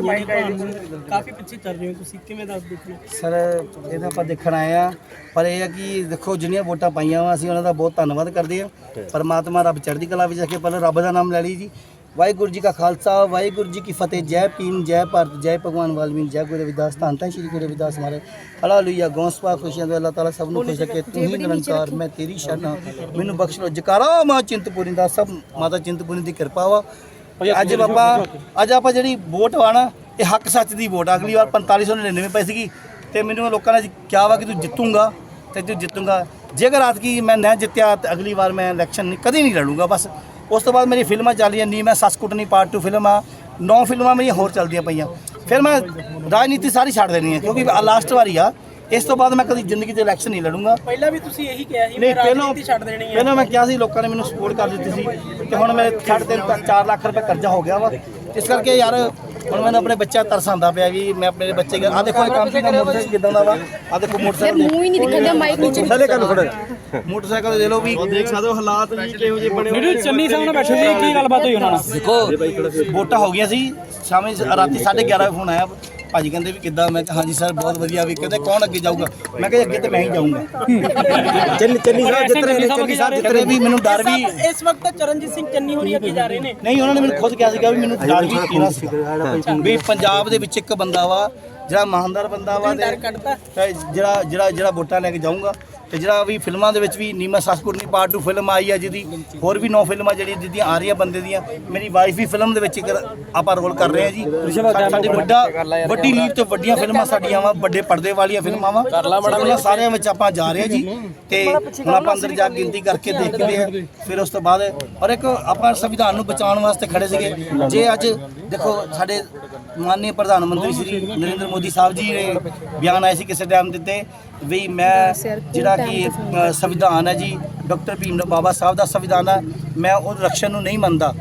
ਪਾਈਆਂ ਨੇ ਤੁਹਾਨੂੰ ਕਾਫੀ ਪਿੱਛੇ ਚੱਲ ਰਹੇ ਹੋ ਤੁਸੀਂ ਕਿਵੇਂ ਦੱਸ ਦੇਖੋ ਸਰ ਇਹਦਾ ਆਪਾਂ ਦੇਖਣ ਆਏ ਆ ਪਰ ਇਹ ਹੈ ਕਿ ਦੇਖੋ ਜਿੰਨੀਆਂ ਵੋਟਾਂ ਪਾਈਆਂ ਵਾ ਅਸੀਂ ਉਹਨਾਂ ਦਾ ਬਹੁਤ ਧੰਨਵਾਦ ਕਰਦੇ ਆ ਪਰਮਾਤਮਾ ਰੱਬ ਚੜ੍ਹਦੀ ਕਲਾ ਵਿੱਚ ਰੱਖੇ ਪਹਿਲਾਂ ਰੱਬ ਦਾ ਨਾਮ ਲੈ ਲਈ ਜੀ। ਵਾਹਿਗੁਰੂ ਜੀ ਕਾ ਖਾਲਸਾ ਵਾਹਿਗੁਰੂ ਜੀ ਕੀ ਫਤਿਹ। ਜੈ ਭੀਮ ਜੈ ਭਾਰਤ ਜੈ ਭਗਵਾਨ ਵਾਲਮੀਕ ਜੈ ਗੁਰੂ ਰਵਿਦਾਸ। ਧੰਨ ਧੰਨ ਸ਼੍ਰੀ ਗੁਰੂ ਰਵਿਦਾਸ ਮਹਾਰਾਜ। ਹਾਲੇਲੂਇਆ ਗੌਂਸਪਾ ਖੁਸ਼ੀਆਂ ਦੇ ਅੱਲਾਹ ਤਾਲਾ ਸਭ ਨੂੰ ਖੁਸ਼ ਰੱਖੇ। ਤੂੰ ਹੀ ਨਿਰੰਕਾਰ ਮੈਂ ਤੇਰੀ ਸ਼ਰਨ। ਮੈਨੂੰ ਬਖਸ਼ ਲੋ ਜਕਾਰਾ ਮਾਂ ਚਿੰਤਪੁਰੀ ਦਾ ਸਭ ਮਾਤਾ ਚਿੰਤਪੁਰੀ ਦੀ ਕਿਰਪਾ ਵਾ। ਅੱਜ ਬਾਬਾ ਅੱਜ ਆਪਾਂ ਜਿਹੜੀ ਵੋਟ ਆ ਨਾ ਇਹ ਹੱਕ ਸੱਚ ਦੀ ਵੋਟ ਆ। ਅਗਲੀ ਵਾਰ 4599 ਪਈ ਸੀਗੀ ਤੇ ਮੈਨੂੰ ਲੋਕਾਂ ਨੇ ਕਿਹਾ ਵਾ ਕਿ ਤੂੰ ਜਿੱਤੂਗਾ ਤੇ ਤੂੰ ਜਿੱਤੂਗਾ। ਜੇਕਰ ਰਾਤ ਕੀ ਮੈਂ ਨਾ ਜਿੱਤਿਆ ਤੇ ਅਗਲੀ ਵਾਰ ਮੈਂ ਇਲੈਕਸ਼ਨ ਨਹੀਂ ਕਦੀ ਨਹੀਂ ਲੜੂੰਗਾ ਬਸ। ਉਸ ਤੋਂ ਬਾਅਦ ਮੇਰੀ ਫਿਲਮਾਂ ਚੱਲ ਰਹੀਆਂ ਨੀ ਮੈਂ ਸੱਸ ਕੁੱਟਣੀ ਪਾਰਟ 2 ਫਿਲਮ ਆ। ਨੌ ਫਿਲਮਾਂ ਮੇਰੀਆਂ ਹੋਰ ਚੱਲਦੀਆਂ ਪਈਆਂ। ਫਿਰ ਮੈਂ ਰਾਜਨੀਤੀ ਸਾਰੀ ਛੱਡ ਦੇਣੀ ਹੈ ਕਿਉਂਕਿ ਲਾਸਟ ਵਾਰੀ ਆ। ਇਸ ਤੋਂ ਬਾਅਦ ਮੈਂ ਕਦੀ ਜ਼ਿੰਦਗੀ 'ਚ ਇਲੈਕਸ਼ਨ ਨਹੀਂ ਲੜੂੰਗਾ। ਪਹਿਲਾਂ ਵੀ ਤੁਸੀਂ ਇਹੀ ਕਿਹਾ ਸੀ ਨਹੀਂ ਮੈਂ ਪਹਿਲਾਂ ਰਾਜਨੀਤੀ ਛੱਡ ਦੇਣੀ ਹੈ। ਪਹਿਲਾਂ ਮੈਂ ਕਿਹਾ ਸੀ ਲੋਕਾਂ ਨੇ ਮੈਨੂੰ ਸਪੋਰਟ ਕਰ ਦਿੱਤੀ ਸੀ ਤੇ ਹੁਣ ਮੇਰੇ ਤਿੰਨ ਤੱਕ 4 ਲੱਖ ਰੁਪਏ ਕਰਜ਼ਾ ਹੋ ਗਿਆ ਵਾ। ਇਸ ਕਰਕੇ ਯਾਰ ਹੁਣ ਮੈਨੂੰ ਆਪਣੇ ਬੱਚਾ ਤਰਸ ਆਉਂਦਾ ਪਿਆ ਵੀ ਮੈਂ ਆਪਣੇ ਬੱਚੇ ਆ ਦੇਖੋ ਇਹ ਕੰਮ ਕੀ ਮੋਟਰਸਾਈਕਲ ਕਿਦਾਂ ਦਾ ਵਾ। ਆ ਦੇਖੋ ਮੋਟਰਸਾਈਕਲ ਮੂੰਹ ਹੀ ਨਹੀਂ ਦਿਖਦਾ ਮਾਈਕ ਨੀਚੇ ਥੱਲੇ ਕਰ ਫੜ। ਮੋਟਰਸਾਈਕਲ ਦੇ ਲੋ ਵੀ ਦੇਖ ਸਕਦੇ ਹੋ ਹਾਲਾਤ ਵੀ ਕਿਹੋ ਜਿਹੇ ਬਣੇ ਹੋਏ ਚੰਨੀ ਸਾਹਿਬ ਨਾਲ ਬੈਠੇ ਸੀ ਕੀ ਗੱਲਬਾਤ ਹੋਈ ਉਹਨਾਂ ਨਾਲ? ਦੇਖੋ ਵੋਟਾਂ ਹੋ ਗਈਆਂ ਸੀ ਸ਼ਾਮੇ ਰਾਤੀ 11:30 ਵਜੇ ਫੋਨ ਆਇਆ। ਭਾਜੀ ਕਹਿੰਦੇ ਵੀ ਕਿੱਦਾਂ? ਮੈਂ ਕਿਹਾ ਹਾਂਜੀ ਸਰ ਬਹੁਤ ਵਧੀਆ ਵੀ ਕਹਿੰਦੇ ਕੌਣ ਅੱਗੇ ਜਾਊਗਾ? ਮੈਂ ਕਿਹਾ ਅੱਗੇ ਤੇ ਮੈਂ ਹੀ ਜਾਊਂਗਾ। ਚੰਨੀ ਚੰਨੀ ਸਾਹਿਬ ਜਿੱਤ ਰਹੇ ਨੇ ਚੰਨੀ ਸਾਹਿਬ ਜਿੱਤ ਰਹੇ ਵੀ ਮੈਨੂੰ ਡਰ ਵੀ ਇਸ ਵਕਤ ਚਰਨਜੀਤ ਸਿੰਘ ਚੰਨੀ ਹੋਰੀ ਅੱਗੇ ਜਾ ਰਹੇ ਨੇ। ਨਹੀਂ ਉਹਨਾਂ ਨੇ ਮੈਨੂੰ ਖੁਦ ਕਿਹਾ ਸੀਗਾ ਵੀ ਮੈਨੂੰ ਡਰ ਵੀ ਕਿਹੜਾ ਸੀਗਾ ਵੀ ਪੰਜਾਬ ਦੇ ਵਿੱਚ ਇੱਕ ਬੰਦਾ ਵਾ ਜਿਹੜਾ ਇਮਾਨਦਾਰ ਬੰਦਾ ਵਾ ਤੇ ਜਿਹੜਾ ਜਿਹੜਾ ਜਿਹੜਾ ਵੋਟਾਂ ਲੈ ਕੇ ਜਾਊਂਗਾ। ਤੇ ਜਿਹੜਾ ਵੀ ਫਿਲਮਾਂ ਦੇ ਵਿੱਚ ਵੀ ਨੀਮਾ ਸਸਕੁਰਨੀ ਪਾਰਟ 2 ਫਿਲਮ ਆਈ ਆ ਜਿਹਦੀ ਹੋਰ ਵੀ ਨੌ ਫਿਲਮਾਂ ਜਿਹੜੀ ਜਿਹਦੀਆਂ ਆ ਰਹੀਆਂ ਬੰਦੇ ਦੀਆਂ ਮੇਰੀ ਵਾਈਫ ਵੀ ਫਿਲਮ ਦੇ ਵਿੱਚ ਇੱਕ ਆਪਾਂ ਰੋਲ ਕਰ ਰਹੇ ਆ ਜੀ। ਸਾਡੀ ਵੱਡਾ ਵੱਡੀ ਲੀਡ ਤੇ ਵੱਡੀਆਂ ਫਿਲਮਾਂ ਸਾਡੀਆਂ ਵਾ ਵੱਡੇ ਪਰਦੇ ਵਾਲੀਆਂ ਫਿਲਮਾਂ ਵਾ। ਉਹਨਾਂ ਸਾਰਿਆਂ ਵਿੱਚ ਆਪਾਂ ਜਾ ਰਹੇ ਆ ਜੀ ਤੇ ਹੁਣ ਆਪਾਂ ਅੰਦਰ ਜਾ ਕੇ ਗਿਣਤੀ ਕਰਕੇ ਦੇਖਦੇ ਆ ਫਿਰ ਉਸ ਤੋਂ ਬਾਅਦ ਔਰ ਇੱਕ ਆਪਾਂ ਸੰਵਿਧਾਨ ਨੂੰ ਬਚਾਉਣ ਵਾਸਤੇ ਖੜੇ ਸੀਗੇ। ਜੇ ਅੱਜ ਦੇਖੋ ਸਾਡੇ ਮਾਨਨੀय ਪ੍ਰਧਾਨ ਮੰਤਰੀ ਸ੍ਰੀ ਨਰਿੰਦਰ ਮੋਦੀ ਸਾਹਿਬ ਜੀ ਨੇ ਬਿਆਨ ਆਏ ਸੀ ਕਿਸੇ ਟਾਈਮ ਦਿੱਤੇ ਵੀ ਮੈਂ ਜਿਹੜਾ ਕਿ ਸੰਵਿਧਾਨ ਹੈ ਜੀ। ਡਾਕਟਰ ਭੀਮ ਰਾਓ ਬਾਬਾ ਸਾਹਿਬ ਦਾ ਸੰਵਿਧਾਨ ਹੈ। ਮੈਂ ਉਹ ਰਕਸ਼ਨ ਨੂੰ ਨਹੀਂ ਮੰਨਦਾ।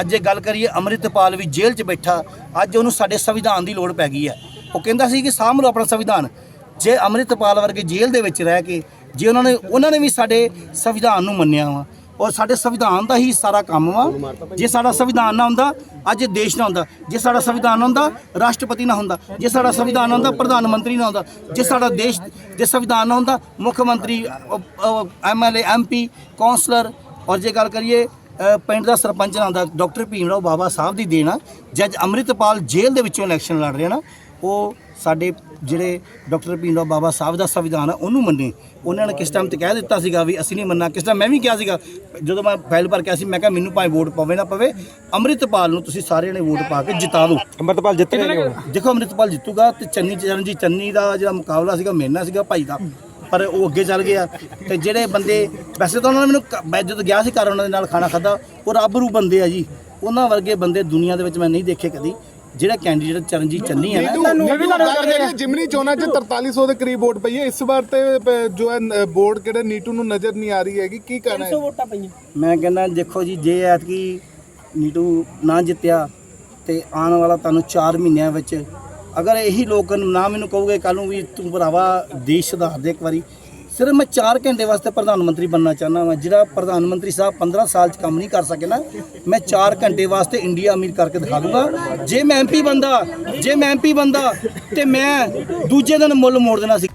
ਅੱਜ ਇਹ ਗੱਲ ਕਰੀਏ, ਅੰਮ੍ਰਿਤਪਾਲ ਵੀ ਜੇਲ੍ਹ 'ਚ ਬੈਠਾ। ਅੱਜ ਉਹਨੂੰ ਸਾਡੇ ਸੰਵਿਧਾਨ ਦੀ ਲੋੜ ਪੈ ਗਈ ਹੈ। ਉਹ ਕਹਿੰਦਾ ਸੀ ਕਿ ਸਾਂਭ ਲਓ ਆਪਣਾ ਸੰਵਿਧਾਨ। ਜੇ ਅੰਮ੍ਰਿਤਪਾਲ ਵਰਗੇ ਜੇਲ੍ਹ ਦੇ ਵਿੱਚ ਰਹਿ ਕੇ, ਜੇ ਉਹਨਾਂ ਨੇ ਉਹਨਾਂ ਨੇ ਵੀ ਸਾਡੇ ਸੰਵਿਧਾਨ ਨੂੰ ਮੰਨਿਆ ਵਾ ਔਰ ਸਾਡੇ ਸੰਵਿਧਾਨ ਦਾ ਹੀ ਸਾਰਾ ਕੰਮ ਵਾ। ਜੇ ਸਾਡਾ ਸੰਵਿਧਾਨ ਨਾ ਹੁੰਦਾ, ਅੱਜ ਦੇਸ਼ ਨਾ ਹੁੰਦਾ। ਜੇ ਸਾਡਾ ਸੰਵਿਧਾਨ ਨਾ ਹੁੰਦਾ, ਰਾਸ਼ਟਰਪਤੀ ਨਾ ਹੁੰਦਾ। ਜੇ ਸਾਡਾ ਸੰਵਿਧਾਨ ਨਾ ਹੁੰਦਾ, ਪ੍ਰਧਾਨ ਮੰਤਰੀ ਨਾ ਹੁੰਦਾ। ਜੇ ਸਾਡਾ ਦੇਸ਼, ਜੇ ਸੰਵਿਧਾਨ ਨਾ ਹੁੰਦਾ, ਮੁੱਖ ਮੰਤਰੀ ਐਮਐਲਏ ਐਮਪੀ ਕਾਉਂਸਲਰ ਔਰ ਜੇ ਗੱਲ ਕਰੀਏ ਪਿੰਡ ਦਾ ਸਰਪੰਚ ਨਾ ਹੁੰਦਾ, ਡਾਕਟਰ ਭੀਮ ਰਾਓ ਬਾਬਾ ਸਾਹਿਬ ਦੀ ਦੇਣਾ ਜੱਜ ਅੰਮ੍ਰਿਤਪਾਲ ਜੇਲ੍ਹ ਦੇ ਵਿੱਚੋਂ ਇਲੈਕਸ਼ਨ ਲੜ ਰਹੇ ਨਾ। ਉਹ ਸਾਡੇ ਜਿਹੜੇ ਡਾਕਟਰ ਭੀਮ ਰਾਓ ਬਾਬਾ ਸਾਹਿਬ ਦਾ ਸੰਵਿਧਾਨ ਹੈ ਉਹਨੂੰ ਮੰਨੇ। ਉਹਨਾਂ ਨੇ ਕਿਸ ਟਾਈਮ ਤੇ ਕਹਿ ਦਿੱਤਾ ਸੀਗਾ ਵੀ ਅਸੀਂ ਨਹੀਂ ਮੰਨਣਾ ਕਿਸ ਟਾਈਮ ਮੈਂ ਵੀ ਕਿਹਾ ਸੀਗਾ ਜਦੋਂ ਮੈਂ ਫਾਈਲ ਭਰ ਕੇ ਸੀ ਮੈਂ ਕਿਹਾ ਮੈਨੂੰ ਭਾਵੇਂ ਵੋਟ ਪਵੇ ਨਾ ਪਵੇ ਅੰਮ੍ਰਿਤਪਾਲ ਨੂੰ ਤੁਸੀਂ ਸਾਰਿਆਂ ਨੇ ਵੋਟ ਪਾ ਕੇ ਜਿਤਾ ਦਿਓ। ਅੰਮ੍ਰਿਤਪਾਲ ਜਿੱਤ ਰਹੇ ਨੇ ਦੇਖੋ ਅੰਮ੍ਰਿਤਪਾਲ ਜਿੱਤੂਗਾ ਤੇ ਚੰਨੀ ਚਰਨਜੀਤ ਚੰਨੀ ਦਾ ਜਿਹੜਾ ਮੁਕਾਬਲਾ ਸੀਗਾ ਮੇਰੇ ਨਾਲ ਸੀਗਾ ਭਾਈ ਦਾ। ਪਰ ਉਹ ਅੱਗੇ ਚੱਲ ਗਿਆ। ਤੇ ਜਿਹੜੇ ਬੰਦੇ ਵੈਸੇ ਤਾਂ ਉਹਨਾਂ ਨੇ ਮੈਨੂੰ ਮੈਂ ਜਦੋਂ ਗਿਆ ਸੀ ਘਰ ਉਹਨਾਂ ਦੇ ਨਾਲ ਖਾਣਾ ਖਾਦਾ ਉਹ ਰੱਬ ਰੂ ਬੰਦੇ ਆ ਜੀ। ਉਹਨਾਂ ਵਰਗੇ ਬੰਦੇ ਦੁਨੀਆ ਦੇ ਵਿੱਚ ਮੈਂ ਨਹੀਂ ਦੇਖੇ ਕਦੀ। ਜਿਹੜਾ ਕੈਂਡੀਡੇਟ ਚਰਨਜੀਤ ਚੰਨੀ ਹੈ ਨਾ ਤੁਹਾਨੂੰ ਜਿਮਨੀ ਚੋਣਾਂ 'ਚ 4300 ਦੇ ਕਰੀਬ ਵੋਟ ਪਈ ਹੈ ਇਸ ਵਾਰ ਤੇ ਪ- ਜੋ ਹੈ ਵੋਟ ਕਿਹੜੇ ਨੀਟੂ ਨੂੰ ਨਜ਼ਰ ਨਹੀਂ ਆ ਰਹੀ ਹੈਗੀ ਕੀ ਕਹਿਣਾ ਹੈ? 300 ਵੋਟਾਂ ਪਈਆਂ। ਮੈਂ ਕਹਿੰਦਾ ਦੇਖੋ ਜੀ ਜੇ ਐਤਕੀ ਨੀਟੂ ਨਾ ਜਿੱਤਿਆ ਤੇ ਆਉਣ ਵਾਲਾ ਤੁਹਾਨੂੰ 4 ਮਹੀਨਿਆਂ ਵਿੱਚ ਅਗਰ ਇਹੀ ਲੋਕ ਨਾ ਮੈਨੂੰ ਕਹੋਗੇ ਕੱਲ ਨੂੰ ਵੀ ਤੂੰ ਭਰਾਵਾ ਦੇਸ਼ ਸੁਧਾਰ ਦੇ ਇੱਕ ਵਾਰੀ ਸਿਰਫ ਮੈਂ 4 ਘੰਟੇ ਵਾਸਤੇ ਪ੍ਰਧਾਨ ਮੰਤਰੀ ਬਣਨਾ ਚਾਹੁੰਦਾ ਵਾਂ, ਜਿਹੜਾ ਪ੍ਰਧਾਨ ਮੰਤਰੀ ਸਾਹਿਬ 15 ਸਾਲ ਚ ਕੰਮ ਨਹੀਂ ਕਰ ਸਕੇ ਨਾ, ਮੈਂ 4 ਘੰਟੇ ਵਾਸਤੇ ਇੰਡੀਆ ਅਮੀਰ ਕਰਕੇ ਦਿਖਾ ਦੂੰਗਾ। ਜੇ ਮੈਂ ਐਮਪੀ ਬੰਦਾ, ਜੇ ਮੈਂ ਐਮਪੀ ਬੰਦਾ, ਤੇ ਮੈਂ ਦੂਜੇ ਦਿਨ ਮੁੱਲ ਮੋੜ ਦੇਣਾ ਸੀ।